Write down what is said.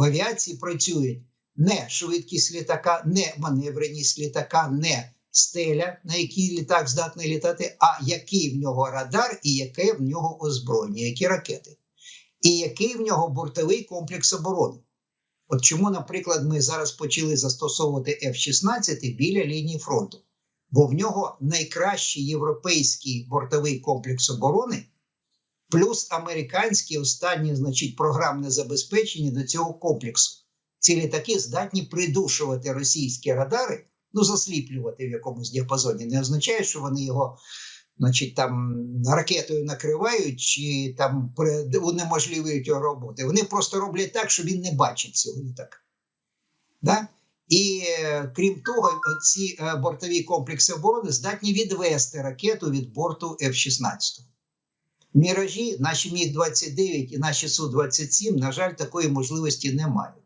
В авіації працюють не швидкість літака, не маневреність літака, не стеля, на якій літак здатний літати, а який в нього радар і яке в нього озброєння, які ракети, і який в нього бортовий комплекс оборони. От чому, наприклад, ми зараз почали застосовувати F-16 біля лінії фронту, бо в нього найкращий європейський бортовий комплекс оборони, плюс американське останнє, значить, програмне забезпечення до цього комплексу. Ці літаки здатні придушувати російські радари, ну засліплювати в якомусь діапазоні. Не означає, що вони його, значить, там ракетою накривають чи там унеможливлюють його роботи. Вони просто роблять так, що він не бачить цього літака. Да? І е, крім того, ці е, бортові комплекси оборони здатні відвести ракету від борту F-16. Міражі, наші Міг-29 і наші Су-27, на жаль, такої можливості не мають.